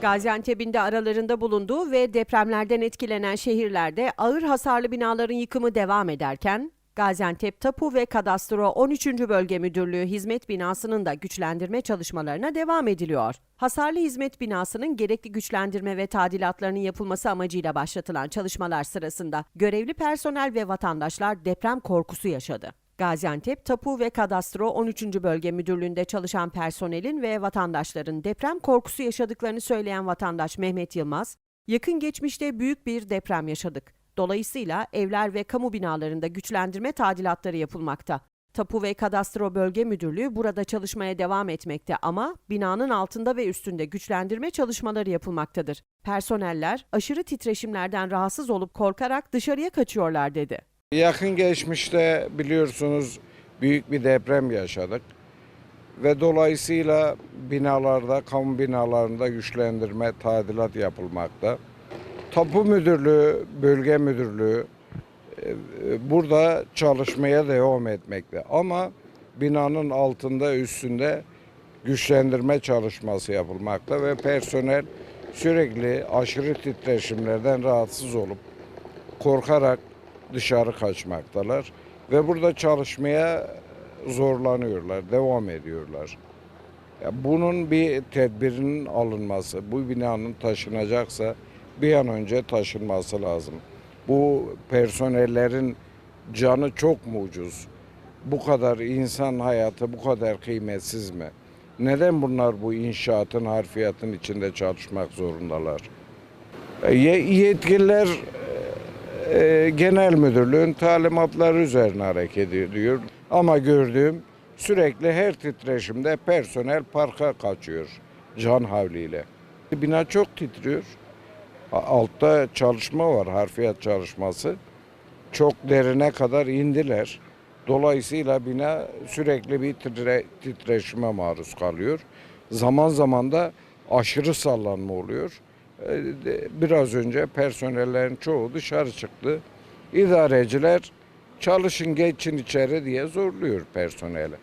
Gaziantep'in de aralarında bulunduğu ve depremlerden etkilenen şehirlerde ağır hasarlı binaların yıkımı devam ederken, Gaziantep Tapu ve Kadastro 13. Bölge Müdürlüğü hizmet binasının da güçlendirme çalışmalarına devam ediliyor. Hasarlı hizmet binasının gerekli güçlendirme ve tadilatlarının yapılması amacıyla başlatılan çalışmalar sırasında görevli personel ve vatandaşlar deprem korkusu yaşadı. Gaziantep Tapu ve Kadastro 13. Bölge Müdürlüğü'nde çalışan personelin ve vatandaşların deprem korkusu yaşadıklarını söyleyen vatandaş Mehmet Yılmaz, yakın geçmişte büyük bir deprem yaşadık. Dolayısıyla evler ve kamu binalarında güçlendirme tadilatları yapılmakta. Tapu ve Kadastro Bölge Müdürlüğü burada çalışmaya devam etmekte ama binanın altında ve üstünde güçlendirme çalışmaları yapılmaktadır. Personeller aşırı titreşimlerden rahatsız olup korkarak dışarıya kaçıyorlar dedi. Yakın geçmişte biliyorsunuz büyük bir deprem yaşadık ve dolayısıyla binalarda, kamu binalarında güçlendirme, tadilat yapılmakta. Tapu Müdürlüğü, Bölge Müdürlüğü e, e, burada çalışmaya devam etmekte. Ama binanın altında, üstünde güçlendirme çalışması yapılmakta ve personel sürekli aşırı titreşimlerden rahatsız olup korkarak dışarı kaçmaktalar ve burada çalışmaya zorlanıyorlar, devam ediyorlar. Bunun bir tedbirinin alınması, bu binanın taşınacaksa bir an önce taşınması lazım. Bu personellerin canı çok mu ucuz? Bu kadar insan hayatı bu kadar kıymetsiz mi? Neden bunlar bu inşaatın, harfiyatın içinde çalışmak zorundalar? Ye- Yetkililer e, genel müdürlüğün talimatları üzerine hareket ediyor. Ama gördüğüm sürekli her titreşimde personel parka kaçıyor can havliyle. Bina çok titriyor. Altta çalışma var, harfiyat çalışması. Çok derine kadar indiler. Dolayısıyla bina sürekli bir titre, titreşime maruz kalıyor. Zaman zaman da aşırı sallanma oluyor. Ee, Biraz önce personellerin çoğu dışarı çıktı. İdareciler çalışın geçin içeri diye zorluyor personeli.